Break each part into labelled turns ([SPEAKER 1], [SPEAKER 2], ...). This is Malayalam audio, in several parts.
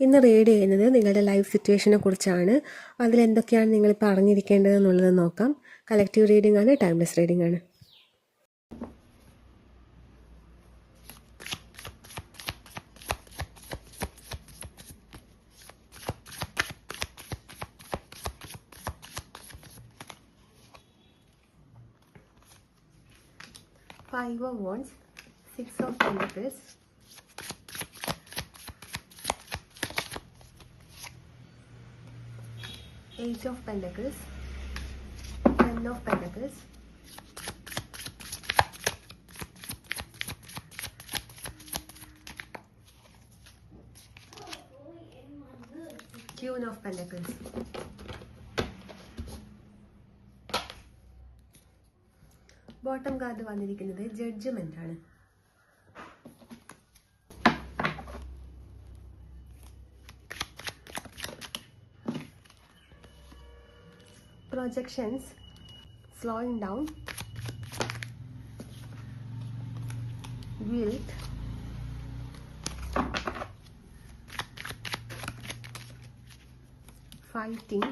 [SPEAKER 1] ഇന്ന് റീഡ് ചെയ്യുന്നത് നിങ്ങളുടെ ലൈഫ് സിറ്റുവേഷനെ കുറിച്ചാണ്. അതിലെന്തൊക്കെയാണ് നിങ്ങളിപ്പോൾ അറിഞ്ഞിരിക്കേണ്ടത് എന്നുള്ളത് നോക്കാം. കളക്റ്റീവ് റീഡിംഗ് ആണ് ടൈംലെസ് റീഡിംഗ് ആണ്. Five of wands six of pentacles Eight of Pentacles, Ten of Pentacles, Queen of Pentacles. Bottom card വന്നിരിക്കുന്നത് ജഡ്ജ്മെന്റ് ആണ് projections slowing down. Wilt fighting.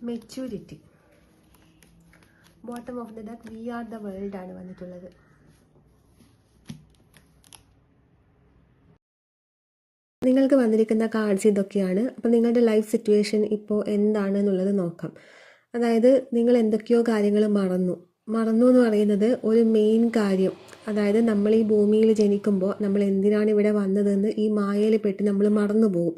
[SPEAKER 1] Maturity. Bottom of the deck we are the world ആണ് വന്നിട്ടുള്ളത്. നിങ്ങൾക്ക് വന്നിരിക്കുന്ന കാർഡ്സ് ഇതൊക്കെയാണ്. അപ്പം നിങ്ങളുടെ ലൈഫ് സിറ്റുവേഷൻ ഇപ്പോൾ എന്താണ് എന്നുള്ളത് നോക്കാം. അതായത് നിങ്ങൾ എന്തൊക്കെയോ കാര്യങ്ങൾ മറന്നു. മറന്നു എന്ന് പറയുന്നത് ഒരു മെയിൻ കാര്യം. അതായത് നമ്മൾ ഈ ഭൂമിയിൽ ജനിക്കുമ്പോൾ നമ്മൾ എന്തിനാണ് ഇവിടെ വന്നതെന്ന് ഈ മായയിൽ പെട്ട് നമ്മൾ മറന്നു പോകും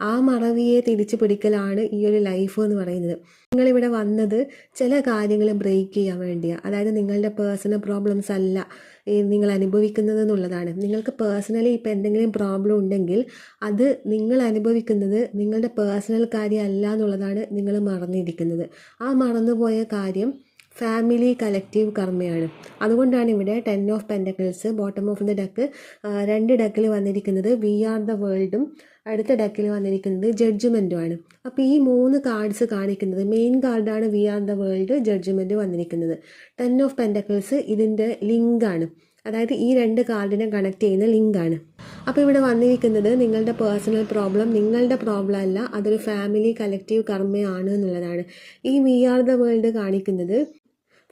[SPEAKER 1] ആ മറവിയെ തിരിച്ചു പിടിക്കലാണ് ഈ ഒരു ലൈഫ് എന്ന് പറയുന്നത്. നിങ്ങളിവിടെ വന്നത് ചില കാര്യങ്ങൾ ബ്രേക്ക് ചെയ്യാൻ വേണ്ടിയാണ് അതായത് നിങ്ങളുടെ പേഴ്സണൽ പ്രോബ്ലംസ് അല്ല നിങ്ങൾ അനുഭവിക്കുന്നത് എന്നുള്ളതാണ്. നിങ്ങൾക്ക് പേഴ്സണലി ഇപ്പോൾ എന്തെങ്കിലും പ്രോബ്ലം ഉണ്ടെങ്കിൽ അത് നിങ്ങൾ അനുഭവിക്കുന്നത് നിങ്ങളുടെ പേഴ്സണൽ കാര്യമല്ല എന്നുള്ളതാണ് നിങ്ങൾ മറന്നിരിക്കുന്നത്. ആ മറന്നുപോയ കാര്യം ഫാമിലി കളക്റ്റീവ് കർമ്മയാണ്. അതുകൊണ്ടാണ് ഇവിടെ ten of pentacles bottom of the deck രണ്ട് ഡക്കിൽ വന്നിരിക്കുന്നത് വി ആർ ദ വേൾഡും അടുത്ത ഡക്കിൽ വന്നിരിക്കുന്നത് ജഡ്ജ്മെന്റും ആണ്. അപ്പോൾ ഈ മൂന്ന് കാർഡ്സ് കാണിക്കുന്നത് മെയിൻ കാർഡാണ് we are the world judgement വന്നിരിക്കുന്നത്. ടെൻ ഓഫ് പെന്റക്കിൾസ് ഇതിന്റെ ലിങ്കാണ് അതായത് ഈ രണ്ട് കാർഡിനെ കണക്ട് ചെയ്യുന്ന ലിങ്കാണ് അപ്പോൾ ഇവിടെ വന്നിരിക്കുന്നത് നിങ്ങളുടെ പേഴ്സണൽ പ്രോബ്ലം നിങ്ങളുടെ പ്രോബ്ലം അല്ല അതൊരു ഫാമിലി കളക്റ്റീവ് കർമ്മയാണ് എന്നുള്ളതാണ്. ഈ വി ആർ ദ വേൾഡ് കാണിക്കുന്നത്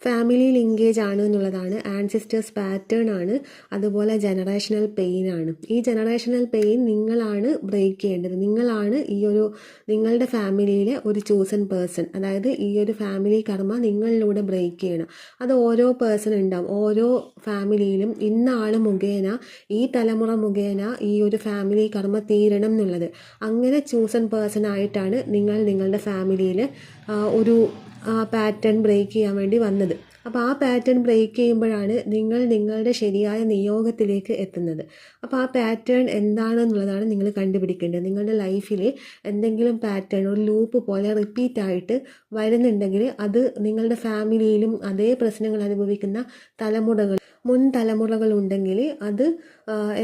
[SPEAKER 1] ഫാമിലി ലിങ്കേജ് ആണ് എന്നുള്ളതാണ്. ആൻസിസ്റ്റേഴ്സ് പാറ്റേൺ ആണ്. അതുപോലെ ജനറേഷണൽ പെയിൻ ആണ്. ഈ ജനറേഷണൽ പെയിൻ നിങ്ങളാണ് ബ്രേക്ക് ചെയ്യേണ്ടത്. നിങ്ങളാണ് ഈ ഒരു നിങ്ങളുടെ ഫാമിലിയിലെ ഒരു ചൂസൺ പേഴ്സൺ അതായത് ഈ ഒരു ഫാമിലി കർമ്മ നിങ്ങളിലൂടെ ബ്രേക്ക് ചെയ്യണം. അത് ഓരോ പേഴ്സൺ ഉണ്ടാവും. ഓരോ ഫാമിലിയിലും ഇന്ന ആൾ മുഖേന ഈ തലമുറ മുഖേന ഈ ഒരു ഫാമിലി കർമ്മ തീരണം എന്നുള്ളത്. അങ്ങനെ ചൂസൺ പേഴ്സൺ ആയിട്ടാണ് നിങ്ങൾ നിങ്ങളുടെ ഫാമിലിയിൽ ഒരു പാറ്റേൺ ബ്രേക്ക് ചെയ്യാൻ വേണ്ടി വന്നത്. അപ്പോൾ ആ പാറ്റേൺ ബ്രേക്ക് ചെയ്യുമ്പോഴാണ് നിങ്ങൾ നിങ്ങളുടെ ശരിയായ നിയോഗത്തിലേക്ക് എത്തുന്നത്. അപ്പോൾ ആ പാറ്റേൺ എന്താണെന്നുള്ളതാണ് നിങ്ങൾ കണ്ടുപിടിക്കേണ്ടത്. നിങ്ങളുടെ ലൈഫിൽ എന്തെങ്കിലും പാറ്റേൺ ഒരു ലൂപ്പ് പോലെ റിപ്പീറ്റ് ആയിട്ട് വരുന്നുണ്ടെങ്കിൽ അത് നിങ്ങളുടെ ഫാമിലിയിലും അതേ പ്രശ്നങ്ങൾ അനുഭവിക്കുന്ന തലമുറകൾ മുൻ തലമുറകൾ ഉണ്ടെങ്കിൽ അത്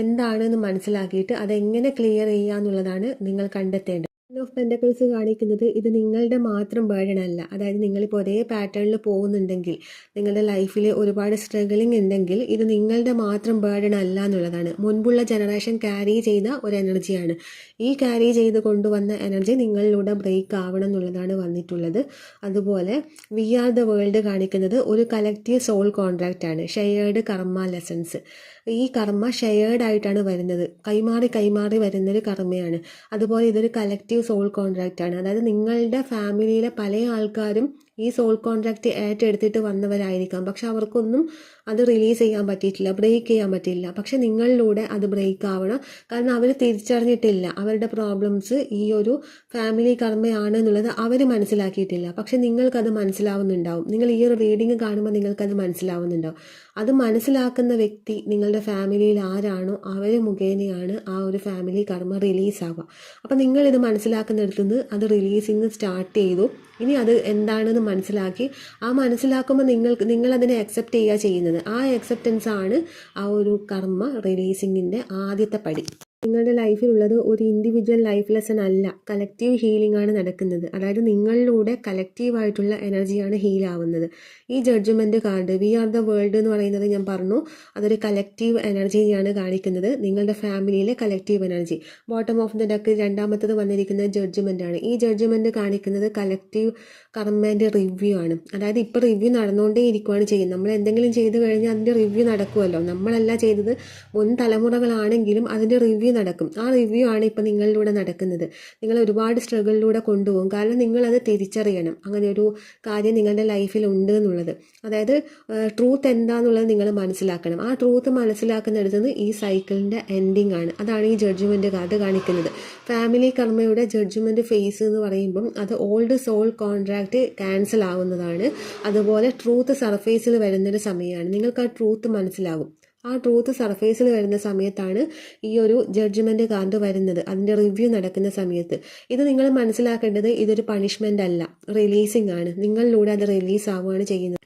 [SPEAKER 1] എന്താണെന്ന് മനസ്സിലാക്കിയിട്ട് അതെങ്ങനെ ക്ലിയർ ചെയ്യുക എന്നുള്ളതാണ് നിങ്ങൾ കണ്ടെത്തേണ്ടത്. ഓഫ് പെന്റക്കിൾസ് കാണിക്കുന്നത് ഇത് നിങ്ങളുടെ മാത്രം ബേർഡൻ അല്ല. അതായത് നിങ്ങളിപ്പോൾ ഒരേ പാറ്റേണിൽ പോകുന്നുണ്ടെങ്കിൽ നിങ്ങളുടെ ലൈഫിൽ ഒരുപാട് സ്ട്രഗിളിംഗ് ഉണ്ടെങ്കിൽ ഇത് നിങ്ങളുടെ മാത്രം ബേർഡൻ അല്ല എന്നുള്ളതാണ്. മുൻപുള്ള ജനറേഷൻ ക്യാരി ചെയ്ത ഒരു എനർജിയാണ് ഈ ക്യാരി ചെയ്ത് കൊണ്ടുവന്ന എനർജി നിങ്ങളിലൂടെ ബ്രേക്ക് ആവണം എന്നുള്ളതാണ് വന്നിട്ടുള്ളത്. അതുപോലെ വി ആർ ദ വേൾഡ് കാണിക്കുന്നത് ഒരു കളക്റ്റീവ് സോൾ കോൺട്രാക്റ്റ് ആണ്. ഷെയർഡ് കർമ്മ ലെസൺസ് ഈ കർമ്മ ഷെയർഡ് ആയിട്ടാണ് വരുന്നത്. കൈമാറി കൈമാറി വരുന്നൊരു കർമ്മയാണ്. അതുപോലെ ഇതൊരു കലക്റ്റീവ് സോൾ കോൺട്രാക്റ്റാണ് അതായത് നിങ്ങളുടെ ഫാമിലിയിലെ പല ആൾക്കാരും ഈ സോൾ കോൺട്രാക്റ്റ് ഏറ്റെടുത്തിട്ട് വന്നവരായിരിക്കാം. പക്ഷെ അവർക്കൊന്നും അത് റിലീസ് ചെയ്യാൻ പറ്റിയിട്ടില്ല ബ്രേക്ക് ചെയ്യാൻ പറ്റിയില്ല പക്ഷെ നിങ്ങളിലൂടെ അത് ബ്രേക്ക് ആവണം. കാരണം അവർ തിരിച്ചറിഞ്ഞിട്ടില്ല അവരുടെ പ്രോബ്ലംസ് ഈ ഒരു ഫാമിലി കർമ്മയാണ് എന്നുള്ളത് അവർ മനസ്സിലാക്കിയിട്ടില്ല. പക്ഷെ നിങ്ങൾക്കത് മനസ്സിലാവുന്നുണ്ടാവും. നിങ്ങൾ ഈ ഒരു റീഡിങ് കാണുമ്പോൾ നിങ്ങൾക്കത് മനസ്സിലാവുന്നുണ്ടാവും. അത് മനസ്സിലാക്കുന്ന വ്യക്തി നിങ്ങളുടെ ഫാമിലിയിൽ ആരാണോ അവർ മുഖേനയാണ് ആ ഒരു ഫാമിലി കർമ്മ റിലീസ് ആവുക. അപ്പം നിങ്ങളിത് മനസ്സിലാക്കുന്നിടത്തുനിന്ന് അത് റിലീസിങ് സ്റ്റാർട്ട് ചെയ്തു. ഇനി അത് എന്താണെന്ന് മനസ്സിലാക്കി ആ മനസ്സിലാക്കുമ്പോൾ നിങ്ങൾ അതിനെ അക്സെപ്റ്റ് ചെയ്യുക ചെയ്യുന്നത്. ആ അക്സെപ്റ്റൻസ് ആണ് ആ ഒരു കർമ്മ റിലീസിങ്ങിന്റെ ആദ്യത്തെ പടി. നിങ്ങളുടെ ലൈഫിലുള്ളത് ഒരു ഇൻഡിവിജ്വൽ ലൈഫ് ലെസൺ അല്ല. കളക്റ്റീവ് ഹീലിംഗ് ആണ് നടക്കുന്നത്. അതായത് നിങ്ങളിലൂടെ കളക്റ്റീവായിട്ടുള്ള എനർജിയാണ് ഹീൽ ആവുന്നത്. ഈ judgement card we are the world എന്ന് പറയുന്നത് ഞാൻ പറഞ്ഞു. അതൊരു കളക്റ്റീവ് എനർജിയാണ് കാണിക്കുന്നത്. നിങ്ങളുടെ ഫാമിലിയിലെ collective energy bottom of the deck രണ്ടാമത്തത് വന്നിരിക്കുന്നത് ജഡ്ജ്മെന്റ് ആണ്. ഈ ജഡ്ജ്മെന്റ് കാണിക്കുന്നത് കളക്റ്റീവ് കർമ്മേന്റെ റിവ്യൂ ആണ്. അതായത് ഇപ്പോൾ റിവ്യൂ നടന്നുകൊണ്ടേ ഇരിക്കുവാണ് ചെയ്യുന്നത്. നമ്മൾ എന്തെങ്കിലും ചെയ്തു കഴിഞ്ഞാൽ അതിന്റെ റിവ്യൂ നടക്കുമല്ലോ നമ്മളല്ല ചെയ്തത്. മുൻ തലമുറകളാണെങ്കിലും അതിന്റെ റിവ്യൂ നടക്കും. ആ റിവ്യൂ ആണ് ഇപ്പം നിങ്ങളിലൂടെ നടക്കുന്നത്. നിങ്ങൾ ഒരുപാട് സ്ട്രഗിളിലൂടെ കൊണ്ടുപോകും. കാരണം നിങ്ങളത് തിരിച്ചറിയണം. അങ്ങനെ ഒരു കാര്യം നിങ്ങളുടെ ലൈഫിൽ ഉണ്ട് എന്നുള്ളത്. അതായത് ട്രൂത്ത് എന്താണെന്നുള്ളത് നിങ്ങൾ മനസ്സിലാക്കണം. ആ ട്രൂത്ത് മനസ്സിലാക്കുന്നിടത്ത് നിന്ന് ഈ സൈക്കിളിന്റെ എൻഡിങ് ആണ്. അതാണ് ഈ ജഡ്ജ്മെന്റ് കാർഡ് കാണിക്കുന്നത്. ഫാമിലി കർമ്മയുടെ ജഡ്ജ്മെന്റ് ഫേസ് എന്ന് പറയുമ്പം അത് ഓൾഡ് സോൾ കോൺട്രാക്റ്റ് ക്യാൻസൽ ആവുന്നതാണ്. അതുപോലെ ട്രൂത്ത് സർഫേസിൽ വരുന്നൊരു സമയമാണ്. നിങ്ങൾക്ക് ആ ട്രൂത്ത് മനസ്സിലാകും ആ ട്രൂത്ത് സർഫേസിൽ വരുന്ന സമയത്താണ് ഈ ഒരു ജഡ്ജ്മെന്റ് കാർഡ് വരുന്നത്. അതിന്റെ റിവ്യൂ നടക്കുന്ന സമയത്ത്. ഇത് നിങ്ങൾ മനസ്സിലാക്കേണ്ടത് ഇതൊരു പണിഷ്മെന്റ് അല്ല. റിലീസിംഗ് ആണ്. നിങ്ങളിലൂടെ അത് റിലീസ് ആവുകയാണ് ചെയ്യുന്നത്.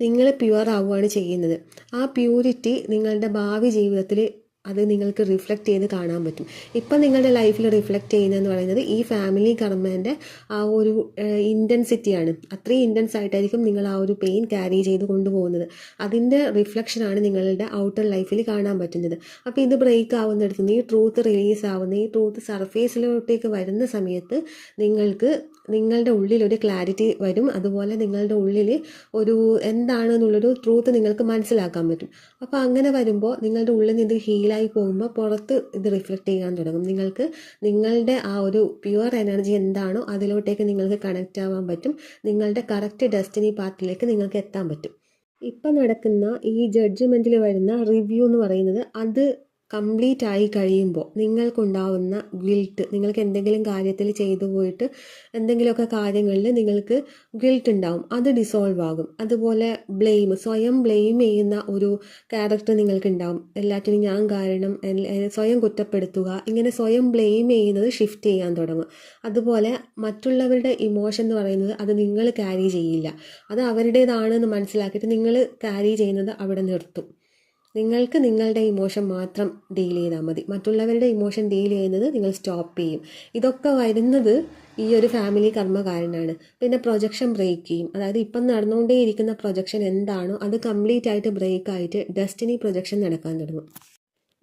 [SPEAKER 1] നിങ്ങൾ പ്യുവർ ആവുകയാണ് ചെയ്യുന്നത്. ആ പ്യൂരിറ്റി നിങ്ങളുടെ ഭാവി ജീവിതത്തിൽ അത് നിങ്ങൾക്ക് റിഫ്ലക്റ്റ് ചെയ്ത് കാണാൻ പറ്റും. ഇപ്പം നിങ്ങളുടെ ലൈഫിൽ റിഫ്ലക്റ്റ് ചെയ്യുന്നതെന്ന് പറയുന്നത് ഈ ഫാമിലി കർമ്മേന്റെ ആ ഒരു ഇന്റൻസിറ്റിയാണ് അത്രയും ഇന്റൻസ് ആയിട്ടായിരിക്കും നിങ്ങൾ ആ ഒരു പെയിൻ ക്യാരി ചെയ്ത് കൊണ്ടുപോകുന്നത്. അതിന്റെ റിഫ്ലക്ഷനാണ് നിങ്ങളുടെ ഔട്ടർ ലൈഫിൽ കാണാൻ പറ്റുന്നത്. അപ്പോൾ ഇത് ബ്രേക്ക് ആവുന്നിടത്ത് ഈ ട്രൂത്ത് റിലീസ് ആവുന്ന ഈ ട്രൂത്ത് സർഫേസിലോട്ടേക്ക് വരുന്ന സമയത്ത് നിങ്ങൾക്ക് നിങ്ങളുടെ ഉള്ളിലൊരു ക്ലാരിറ്റി വരും. അതുപോലെ നിങ്ങളുടെ ഉള്ളിൽ ഒരു എന്താണെന്നുള്ളൊരു ട്രൂത്ത് നിങ്ങൾക്ക് മനസ്സിലാക്കാൻ പറ്റും. അപ്പോൾ അങ്ങനെ വരുമ്പോൾ നിങ്ങളുടെ ഉള്ളിൽ നിന്ന് ഹീലായി പോകുമ്പോൾ പുറത്ത് ഇത് റിഫ്ലക്റ്റ് ചെയ്യാൻ തുടങ്ങും. നിങ്ങൾക്ക് നിങ്ങളുടെ ആ ഒരു പ്യുവർ എനർജി എന്താണോ അതിലോട്ടേക്ക് നിങ്ങൾക്ക് കണക്റ്റ് ആവാൻ പറ്റും. നിങ്ങളുടെ കറക്റ്റ് ഡെസ്റ്റിനി പാത്തിലേക്ക് നിങ്ങൾക്ക് എത്താൻ പറ്റും. ഇപ്പം നടക്കുന്ന ഈ ജഡ്ജ്മെന്റിൽ വരുന്ന റിവ്യൂ എന്ന് പറയുന്നത് അത് കംപ്ലീറ്റ് ആയി കഴിയുമ്പോൾ നിങ്ങൾക്കുണ്ടാവുന്ന ഗിൽട്ട് നിങ്ങൾക്ക് എന്തെങ്കിലും കാര്യത്തിൽ ചെയ്തു പോയിട്ട് എന്തെങ്കിലുമൊക്കെ കാര്യങ്ങളിൽ നിങ്ങൾക്ക് ഗിൽട്ട് ഉണ്ടാവും. അത് ഡിസോൾവ് ആകും. അതുപോലെ ബ്ലെയിം സ്വയം ബ്ലെയിം ചെയ്യുന്ന ഒരു ക്യാരക്ടർ നിങ്ങൾക്ക് ഉണ്ടാവും എല്ലാറ്റിനും ഞാൻ കാരണം സ്വയം കുറ്റപ്പെടുത്തുക ഇങ്ങനെ സ്വയം ബ്ലെയിം ചെയ്യുന്നത് ഷിഫ്റ്റ് ചെയ്യാൻ തുടങ്ങും. അതുപോലെ മറ്റുള്ളവരുടെ ഇമോഷൻ എന്ന് പറയുന്നത് അത് നിങ്ങൾ ക്യാരി ചെയ്യില്ല. അത് അവരുടേതാണെന്ന് മനസ്സിലാക്കിയിട്ട് നിങ്ങൾ ക്യാരി ചെയ്യുന്നത് അവിടെ നിർത്തും. നിങ്ങൾക്ക് നിങ്ങളുടെ ഇമോഷൻ മാത്രം ഡീൽ ചെയ്താൽ മതി. മറ്റുള്ളവരുടെ ഇമോഷൻ ഡീൽ ചെയ്യുന്നത് നിങ്ങൾ സ്റ്റോപ്പ് ചെയ്യും. ഇതൊക്കെ വരുന്നത് ഈ ഒരു ഫാമിലി കർമ്മകാരനാണ്. പിന്നെ പ്രൊജക്ഷൻ ബ്രേക്ക് ചെയ്യും. അതായത് ഇപ്പം നടന്നുകൊണ്ടേയിരിക്കുന്ന പ്രൊജക്ഷൻ എന്താണോ അത് കംപ്ലീറ്റ് ആയിട്ട് ബ്രേക്ക് ആയിട്ട് ഡെസ്റ്റിനി പ്രൊജക്ഷൻ നടക്കാൻ തുടങ്ങും.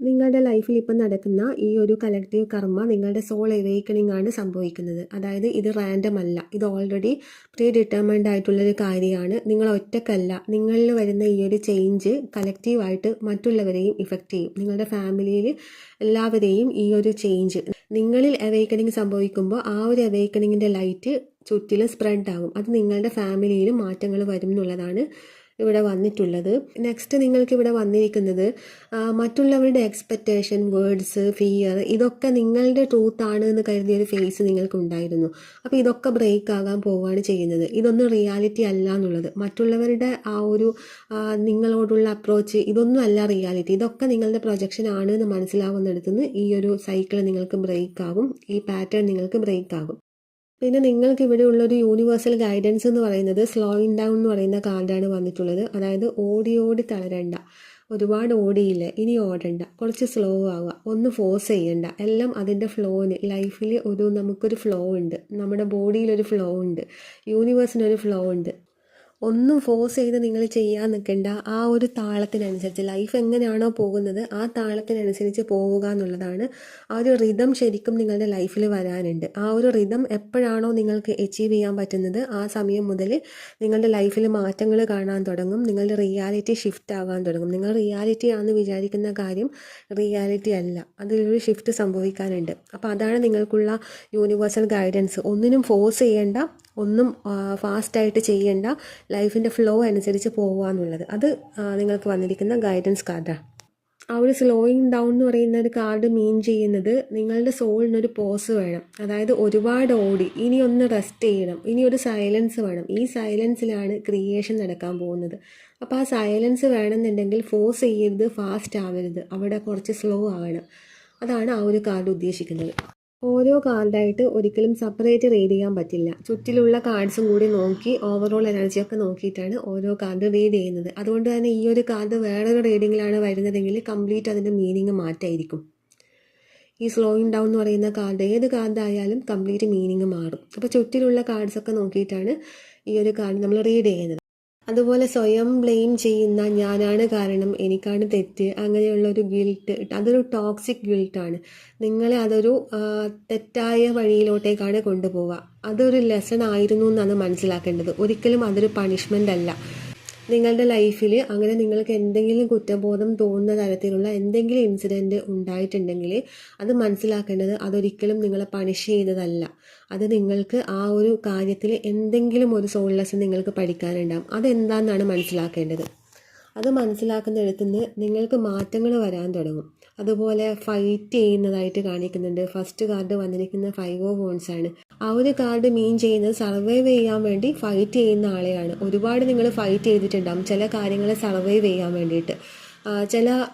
[SPEAKER 1] നിങ്ങളുടെ ലൈഫിൽ ഇപ്പം നടക്കുന്ന ഈ ഒരു കലക്റ്റീവ് കർമ്മ നിങ്ങളുടെ സോൾ എവേക്കണിംഗ് ആണ് സംഭവിക്കുന്നത്. അതായത് ഇത് റാൻഡം അല്ല. ഇത് ഓൾറെഡി പ്രീ ഡിറ്റർമൈൻഡ് ആയിട്ടുള്ളൊരു കാര്യമാണ്. നിങ്ങൾ ഒറ്റക്കല്ല. നിങ്ങളിൽ വരുന്ന ഈ ഒരു ചേഞ്ച് കലക്റ്റീവായിട്ട് മറ്റുള്ളവരെയും ഇഫക്റ്റ് ചെയ്യും. നിങ്ങളുടെ ഫാമിലിയിൽ എല്ലാവരെയും ഈ ഒരു ചേഞ്ച് നിങ്ങളിൽ അവേക്കണിങ് സംഭവിക്കുമ്പോൾ ആ ഒരു അവേക്കണിങ്ങിന്റെ ലൈറ്റ് ചുറ്റിലും സ്പ്രെഡ് ആകും. അത് നിങ്ങളുടെ ഫാമിലിയിലും മാറ്റങ്ങൾ വരും എന്നുള്ളതാണ് ഇവിടെ വന്നിട്ടുള്ളത്. നെക്സ്റ്റ് നിങ്ങൾക്ക് ഇവിടെ വന്നിരിക്കുന്നത് മറ്റുള്ളവരുടെ എക്സ്പെക്റ്റേഷൻ വേർഡ്സ് ഫിയർ ഇതൊക്കെ നിങ്ങളുടെ ട്രൂത്ത് ആണ് എന്ന് കരുതിയ ഒരു ഫേസ് നിങ്ങൾക്ക് ഉണ്ടായിരുന്നു. അപ്പോൾ ഇതൊക്കെ ബ്രേക്ക് ആകാൻ പോവുകയാണ് ചെയ്യുന്നത്. ഇതൊന്നും റിയാലിറ്റി അല്ല എന്നുള്ളത്. മറ്റുള്ളവരുടെ ആ ഒരു നിങ്ങളോടുള്ള അപ്രോച്ച് ഇതൊന്നും അല്ല റിയാലിറ്റി ഇതൊക്കെ നിങ്ങളുടെ പ്രൊജക്ഷൻ ആണ് എന്ന് മനസ്സിലാവുന്നിടത്തുനിന്ന് ഈ ഒരു സൈക്കിൾ നിങ്ങൾക്ക് ബ്രേക്ക് ആകും ഈ പാറ്റേൺ നിങ്ങൾക്ക് ബ്രേക്ക് ആകും. പിന്നെ നിങ്ങൾക്ക് ഇവിടെ ഉള്ളൊരു യൂണിവേഴ്സൽ ഗൈഡൻസ് എന്ന് പറയുന്നത് സ്ലോയിങ് ഡൗൺ എന്ന് പറയുന്ന കാർഡാണ് വന്നിട്ടുള്ളത്. അതായത് ഓടി ഓടി തളരണ്ട. ഒരുപാട് ഓടിയില്ല. ഇനി ഓടണ്ട. കുറച്ച് സ്ലോ ആവുക. ഒന്ന് ഫോഴ്സ് ചെയ്യണ്ട. എല്ലാം അതിന്റെ ഫ്ലോന് ലൈഫിൽ ഒരു നമുക്കൊരു ഫ്ലോ ഉണ്ട്. നമ്മുടെ ബോഡിയിലൊരു ഫ്ലോ ഉണ്ട്. യൂണിവേഴ്സിനൊരു ഫ്ലോ ഉണ്ട്. ഒന്നും ഫോഴ്സ് ചെയ്ത് നിങ്ങൾ ചെയ്യാൻ നിൽക്കേണ്ട. ആ ഒരു താളത്തിനനുസരിച്ച് ലൈഫ് എങ്ങനെയാണോ പോകുന്നത് ആ താളത്തിനനുസരിച്ച് പോവുക എന്നുള്ളതാണ് ആ ഒരു റിതം ശരിക്കും നിങ്ങളുടെ ലൈഫിൽ വരാനുണ്ട്. ആ ഒരു റിതം എപ്പോഴാണോ നിങ്ങൾക്ക് അച്ചീവ് ചെയ്യാൻ പറ്റുന്നത് ആ സമയം മുതൽ നിങ്ങളുടെ ലൈഫിൽ മാറ്റങ്ങൾ കാണാൻ തുടങ്ങും നിങ്ങളുടെ റിയാലിറ്റി ഷിഫ്റ്റ് ആകാൻ തുടങ്ങും. നിങ്ങൾ റിയാലിറ്റി ആണെന്ന് വിചാരിക്കുന്ന കാര്യം റിയാലിറ്റി അല്ല. അതിലൊരു ഷിഫ്റ്റ് സംഭവിക്കാനുണ്ട്. അപ്പോൾ അതാണ് നിങ്ങൾക്കുള്ള യൂണിവേഴ്സൽ ഗൈഡൻസ് ഒന്നിനും ഫോഴ്സ് ചെയ്യേണ്ട ഒന്നും ഫാസ്റ്റായിട്ട് ചെയ്യേണ്ട ലൈഫിന്റെ ഫ്ലോ അനുസരിച്ച് പോകുക എന്നുള്ളത്. അത് നിങ്ങൾക്ക് വന്നിരിക്കുന്ന ഗൈഡൻസ് കാർഡാണ് ആ ഒരു സ്ലോയിങ് ഡൗൺ എന്ന് പറയുന്ന ഒരു കാർഡ് മീൻ ചെയ്യുന്നത് നിങ്ങളുടെ സോളിനൊരു പോസ് വേണം. അതായത് ഒരുപാട് ഓടി ഇനി ഒന്ന് റെസ്റ്റ് ചെയ്യണം ഇനി ഒരു സൈലൻസ് വേണം. ഈ സൈലൻസിലാണ് ക്രിയേഷൻ നടക്കാൻ പോകുന്നത്. അപ്പോൾ ആ സൈലൻസ് വേണമെന്നുണ്ടെങ്കിൽ ഫോഴ്സ് ചെയ്യരുത് ഫാസ്റ്റ് ആവരുത്. അവിടെ കുറച്ച് സ്ലോ ആവണം അതാണ് ആ ഒരു കാർഡ് ഉദ്ദേശിക്കുന്നത്. ഓരോ കാർഡായിട്ട് ഒരിക്കലും സെപ്പറേറ്റ് റീഡ് ചെയ്യാൻ പറ്റില്ല. ചുറ്റിലുള്ള കാർഡ്സും കൂടി നോക്കി ഓവറോൾ എനർജിയൊക്കെ നോക്കിയിട്ടാണ് ഓരോ കാർഡ് റീഡ് ചെയ്യുന്നത്. അതുകൊണ്ട് തന്നെ ഈ ഒരു കാർഡ് വേറൊരു റീഡിങ്ങിലാണ് വരുന്നതെങ്കിൽ കംപ്ലീറ്റ് അതിന്റെ മീനിങ് മാറ്റായിരിക്കും. ഈ സ്ലോയിങ് ഡൗൺ എന്ന് പറയുന്ന കാർഡ് ഏത് കാർഡായാലും കംപ്ലീറ്റ് മീനിങ് മാറും. അപ്പോൾ ചുറ്റിലുള്ള കാർഡ്സൊക്കെ നോക്കിയിട്ടാണ് ഈ ഒരു കാർഡ് നമ്മൾ റീഡ് ചെയ്യുന്നത്. അതുപോലെ സ്വയം ബ്ലെയിം ചെയ്യുന്ന ഞാനാണ് കാരണം എനിക്കാണ് തെറ്റ് അങ്ങനെയുള്ള ഒരു ഗിൽട്ട് അതൊരു ടോക്സിക് ഗിൽട്ടാണ് നിങ്ങളെ അതൊരു തെറ്റായ വഴിയിലോട്ടേക്കാണ് കൊണ്ടുപോവുക. അതൊരു ലെസൺ ആയിരുന്നു എന്നാണ് മനസ്സിലാക്കേണ്ടത്. ഒരിക്കലും അതൊരു പണിഷ്മെന്റ് അല്ല. നിങ്ങളുടെ ലൈഫിൽ അങ്ങനെ നിങ്ങൾക്ക് എന്തെങ്കിലും കുറ്റബോധം തോന്നുന്ന തരത്തിലുള്ള എന്തെങ്കിലും ഇൻസിഡന്റ് ഉണ്ടായിട്ടുണ്ടെങ്കിൽ അത് മനസ്സിലാക്കേണ്ടത് അതൊരിക്കലും നിങ്ങളെ പണിഷ് ചെയ്യുന്നതല്ല. അത് നിങ്ങൾക്ക് ആ ഒരു കാര്യത്തിൽ എന്തെങ്കിലും ഒരു സോൾ ലെസൺ നിങ്ങൾക്ക് പഠിക്കാനുണ്ടാകും അതെന്താണെന്നാണ് മനസ്സിലാക്കേണ്ടത്? അത് മനസ്സിലാക്കുന്നിടത്തു നിന്ന് നിങ്ങൾക്ക് മാറ്റങ്ങൾ വരാൻ തുടങ്ങും. അതുപോലെ ഫൈറ്റ് ചെയ്യുന്നതായിട്ട് കാണിക്കുന്നുണ്ട്. ഫസ്റ്റ് കാർഡ് വന്നിരിക്കുന്ന ഫൈവ് ഓഫ് വോൺസ് ആണ്. ആ ഒരു കാർഡ് മീൻ ചെയ്യുന്നത് സർവൈവ് ചെയ്യാൻ വേണ്ടി ഫൈറ്റ് ചെയ്യുന്ന ആളെയാണ്. ഒരുപാട് നിങ്ങൾ ഫൈറ്റ് ചെയ്തിട്ടുണ്ടാകും ചില കാര്യങ്ങളെ സർവൈവ് ചെയ്യാൻ വേണ്ടിയിട്ട്. ചില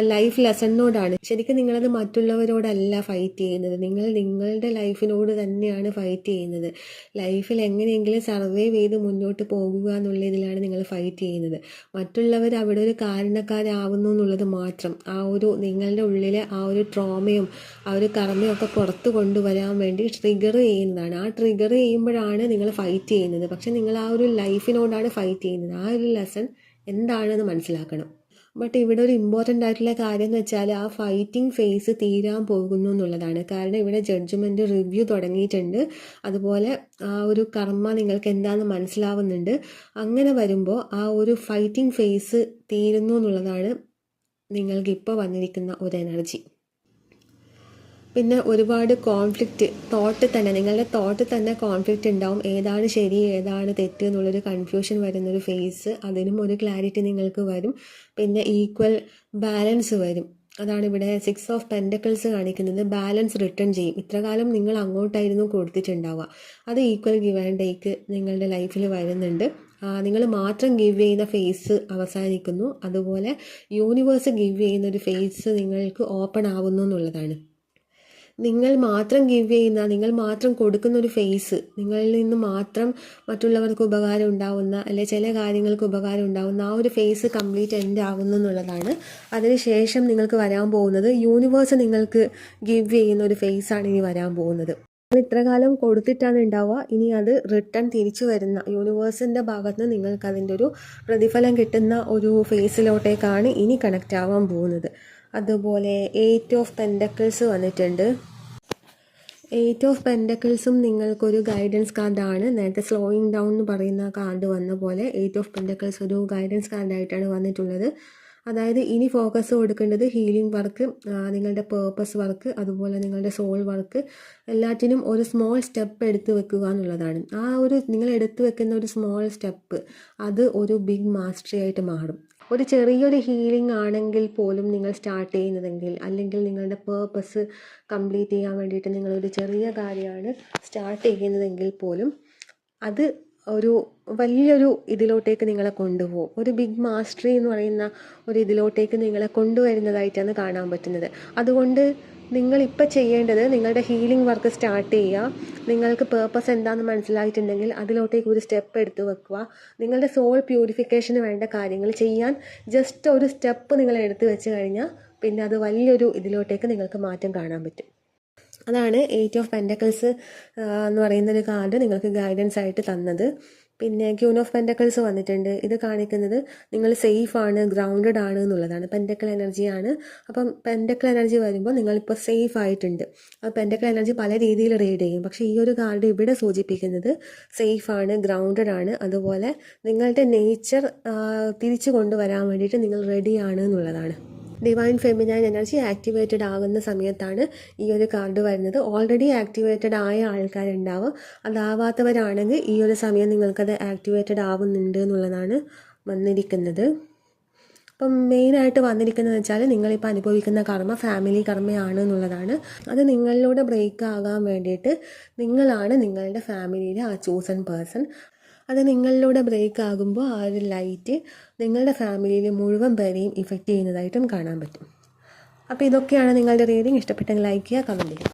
[SPEAKER 1] ലൈഫ് ലെസണിനോടാണ് ശരിക്കും നിങ്ങളത് മറ്റുള്ളവരോടല്ല ഫൈറ്റ് ചെയ്യുന്നത്. നിങ്ങൾ നിങ്ങളുടെ ലൈഫിനോട് തന്നെയാണ് ഫൈറ്റ് ചെയ്യുന്നത്. ലൈഫിൽ എങ്ങനെയെങ്കിലും സർവൈവ് ചെയ്ത് മുന്നോട്ട് പോകുക എന്നുള്ള ഇതിലാണ് നിങ്ങൾ ഫൈറ്റ് ചെയ്യുന്നത്. മറ്റുള്ളവർ അവിടെ ഒരു കാരണക്കാരാവുന്നു എന്നുള്ളത് മാത്രം. ആ ഒരു നിങ്ങളുടെ ഉള്ളിലെ ആ ഒരു ട്രോമയും ആ ഒരു കർമ്മയും ഒക്കെ പുറത്ത് കൊണ്ടുവരാൻ വേണ്ടി ട്രിഗർ ചെയ്യുന്നതാണ്. ആ ട്രിഗർ ചെയ്യുമ്പോഴാണ് നിങ്ങൾ ഫൈറ്റ് ചെയ്യുന്നത്. പക്ഷെ നിങ്ങൾ ആ ഒരു ലൈഫിനോടാണ് ഫൈറ്റ് ചെയ്യുന്നത്. ആ ഒരു ലെസൺ എന്താണെന്ന് മനസ്സിലാക്കണം. ബട്ട് ഇവിടെ ഒരു ഇമ്പോർട്ടന്റ് ആയിട്ടുള്ള കാര്യം എന്ന് വെച്ചാൽ ആ ഫൈറ്റിംഗ് ഫേസ് തീരാൻ പോകുന്നു എന്നുള്ളതാണ്. കാരണം ഇവിടെ ജഡ്ജ്മെന്റ് റിവ്യൂ തുടങ്ങിയിട്ടുണ്ട്. അതുപോലെ ആ ഒരു കർമ്മ നിങ്ങൾക്ക് എന്താണെന്ന് മനസ്സിലാവുന്നുണ്ട്. അങ്ങനെ വരുമ്പോൾ ആ ഒരു ഫൈറ്റിംഗ് ഫേസ് തീരുന്നു എന്നുള്ളതാണ് നിങ്ങൾക്ക് ഇപ്പോൾ വന്നിരിക്കുന്ന ഒരു എനർജി പിന്നെ ഒരുപാട് കോൺഫ്ലിക്റ്റ് തോട്ട് തന്നെ നിങ്ങളുടെ തോട്ട് തന്നെ കോൺഫ്ലിക്റ്റ് ഉണ്ടാവും. ഏതാണ് ശരി ഏതാണ് തെറ്റ് എന്നുള്ളൊരു കൺഫ്യൂഷൻ വരുന്നൊരു ഫേസ് അതിനും ഒരു ക്ലാരിറ്റി നിങ്ങൾക്ക് വരും. പിന്നെ ഈക്വൽ ബാലൻസ് വരും. അതാണ് ഇവിടെ സിക്സ് ഓഫ് പെൻഡക്കിൾസ് കാണിക്കുന്നത്. ബാലൻസ് റിട്ടേൺ ചെയ്യും. ഇത്രകാലം നിങ്ങൾ അങ്ങോട്ടായിരുന്നു കൊടുത്തിട്ടുണ്ടാവുക. അത് ഈക്വൽ ഗിവ് ആൻഡ് ടേക്ക് നിങ്ങളുടെ ലൈഫിൽ വരുന്നുണ്ട്. നിങ്ങൾ മാത്രം ഗിവ് ചെയ്യുന്ന ഫേസ് അവസാനിക്കുന്നു. അതുപോലെ യൂണിവേഴ്സ് ഗിവ് ചെയ്യുന്ന ഒരു ഫേസ് നിങ്ങൾക്ക് ഓപ്പൺ ആവുന്നു എന്നുള്ളതാണ്. നിങ്ങൾ മാത്രം ഗിവ് ചെയ്യുന്ന നിങ്ങൾ മാത്രം കൊടുക്കുന്ന ഒരു ഫേസ് നിങ്ങളിൽ നിന്ന് മാത്രം മറ്റുള്ളവർക്ക് ഉപകാരം ഉണ്ടാവുന്ന അല്ലെ ചില കാര്യങ്ങൾക്ക് ഉപകാരം ഉണ്ടാവുന്ന ആ ഒരു ഫേസ് കംപ്ലീറ്റ് എൻഡ് ആവുന്നു എന്നുള്ളതാണ്. അതിനുശേഷം നിങ്ങൾക്ക് വരാൻ പോകുന്നത് യൂണിവേഴ്സ് നിങ്ങൾക്ക് ഗിവ് ചെയ്യുന്ന ഒരു ഫേസ് ആണ് ഇനി വരാൻ പോകുന്നത്. നിങ്ങൾ ഇത്ര കാലം കൊടുത്തിട്ടാണ് ഉണ്ടാവുക. ഇനി അത് റിട്ടേൺ തിരിച്ചു വരുന്ന യൂണിവേഴ്സിന്റെ ഭാഗത്ത് നിന്ന് നിങ്ങൾക്ക് അതിന്റെ ഒരു പ്രതിഫലം കിട്ടുന്ന ഒരു ഫേസിലോട്ടേക്കാണ് ഇനി കണക്റ്റ് ആവാൻ പോകുന്നത്. അതുപോലെ എയ്റ്റ് ഓഫ് പെൻഡക്കിൾസ് വന്നിട്ടുണ്ട്. എയ്റ്റ് ഓഫ് പെൻഡക്കിൾസും നിങ്ങൾക്കൊരു ഗൈഡൻസ് കാർഡാണ് നേരത്തെ സ്ലോയിങ് ഡൗൺ എന്ന് പറയുന്ന കാർഡ് വന്ന പോലെ എയ്റ്റ് ഓഫ് പെൻഡക്കിൾസ് ഒരു ഗൈഡൻസ് കാർഡായിട്ടാണ് വന്നിട്ടുള്ളത്. അതായത് ഇനി ഫോക്കസ് കൊടുക്കേണ്ടത് ഹീലിംഗ് വർക്ക് നിങ്ങളുടെ പേർപ്പസ് വർക്ക് അതുപോലെ നിങ്ങളുടെ സോൾ വർക്ക് എല്ലാറ്റിനും ഒരു സ്മോൾ സ്റ്റെപ്പ് എടുത്തു വെക്കുക എന്നുള്ളതാണ്. ആ ഒരു നിങ്ങൾ എടുത്തു വെക്കുന്ന ഒരു സ്മോൾ സ്റ്റെപ്പ് അത് ഒരു ബിഗ് മാസ്റ്ററി ആയിട്ട് മാറും. ഒരു ചെറിയൊരു ഹീലിംഗ് ആണെങ്കിൽ പോലും നിങ്ങൾ സ്റ്റാർട്ട് ചെയ്യുന്നതെങ്കിൽ അല്ലെങ്കിൽ നിങ്ങളുടെ പേർപ്പസ് കംപ്ലീറ്റ് ചെയ്യാൻ വേണ്ടിയിട്ട് നിങ്ങളൊരു ചെറിയ കാര്യമാണ് സ്റ്റാർട്ട് ചെയ്യുന്നതെങ്കിൽ പോലും അത് ഒരു വലിയൊരു ഇതിലോട്ടേക്ക് നിങ്ങളെ കൊണ്ടുപോകും. ഒരു ബിഗ് മാസ്റ്ററി എന്ന് പറയുന്ന ഒരു ഇതിലോട്ടേക്ക് നിങ്ങളെ കൊണ്ടുവരുന്നതായിട്ടാണ് കാണാൻ പറ്റുന്നത്. അതുകൊണ്ട് നിങ്ങളിപ്പോൾ ചെയ്യേണ്ടത് നിങ്ങളുടെ ഹീലിംഗ് വർക്ക് സ്റ്റാർട്ട് ചെയ്യുക നിങ്ങൾക്ക് പേർപ്പസ് എന്താണെന്ന് മനസ്സിലായിട്ടുണ്ടെങ്കിൽ അതിലോട്ടേക്ക് ഒരു സ്റ്റെപ്പ് എടുത്തു വെക്കുക. നിങ്ങളുടെ സോൾ പ്യൂരിഫിക്കേഷന് വേണ്ട കാര്യങ്ങൾ ചെയ്യാൻ ജസ്റ്റ് ഒരു സ്റ്റെപ്പ് നിങ്ങൾ എടുത്തു വെച്ച് കഴിഞ്ഞാൽ പിന്നെ അത് വലിയൊരു ഇതിലോട്ടേക്ക് നിങ്ങൾക്ക് മാറ്റം കാണാൻ പറ്റും. അതാണ് എയ്റ്റ് ഓഫ് പെൻഡക്കിൾസ് എന്ന് പറയുന്ന ഒരു കാർഡ് നിങ്ങൾക്ക് ഗൈഡൻസ് ആയിട്ട് തന്നത്. പിന്നെ ക്യൂൺ ഓഫ് പെന്റക്കിൾസ് വന്നിട്ടുണ്ട്. ഇത് കാണിക്കുന്നത് നിങ്ങൾ സേഫ് ആണ് ഗ്രൗണ്ടഡ് ആണ് എന്നുള്ളതാണ്. പെന്റക്കിൾ എനർജിയാണ് അപ്പം പെന്റക്കിൾ എനർജി വരുമ്പോൾ നിങ്ങളിപ്പോൾ സേഫ് ആയിട്ടുണ്ട്. ആ പെന്റക്കിൾ എനർജി പല രീതിയിൽ റീഡ് ചെയ്യും. പക്ഷേ ഈ ഒരു കാർഡ് ഇവിടെ സൂചിപ്പിക്കുന്നത് സേഫ് ആണ് ഗ്രൗണ്ടഡ് ആണ്. അതുപോലെ നിങ്ങളുടെ നേച്ചർ തിരിച്ചു കൊണ്ടുവരാൻ വേണ്ടിയിട്ട് നിങ്ങൾ റെഡിയാണ് എന്നുള്ളതാണ്. ഡിവൈൻ ഫെമിനൈൻ എനർജി ആക്ടിവേറ്റഡ് ആകുന്ന സമയത്താണ് ഈ ഒരു കാർഡ് വരുന്നത്. ഓൾറെഡി ആക്ടിവേറ്റഡ് ആയ ആൾക്കാരുണ്ടാവും. അതാവാത്തവരാണെങ്കിൽ ഈ ഒരു സമയം നിങ്ങൾക്കത് ആക്ടിവേറ്റഡ് ആവുന്നുണ്ട് എന്നുള്ളതാണ് വന്നിരിക്കുന്നത്. അപ്പം മെയിനായിട്ട് വന്നിരിക്കുന്നത് വെച്ചാൽ നിങ്ങളിപ്പോൾ അനുഭവിക്കുന്ന കർമ്മ ഫാമിലി കർമ്മയാണ് എന്നുള്ളതാണ്. അത് നിങ്ങളിലൂടെ ബ്രേക്ക് ആകാൻ വേണ്ടിയിട്ട് നിങ്ങളാണ് നിങ്ങളുടെ ഫാമിലിയിലെ ആ ചൂസൺ പേഴ്സൺ അത് നിങ്ങളിലൂടെ ബ്രേക്ക് ആകുമ്പോൾ ആ ഒരു ലൈറ്റ് നിങ്ങളുടെ ഫാമിലിയിൽ മുഴുവൻ പേരെയും ഇഫക്റ്റ് ചെയ്യുന്നതായിട്ടും കാണാൻ പറ്റും. അപ്പോൾ ഇതൊക്കെയാണ് നിങ്ങളുടെ റീഡിങ് ഇഷ്ടപ്പെട്ടെങ്കിൽ ലൈക്ക് ചെയ്യുക കമന്റ് ചെയ്യുക.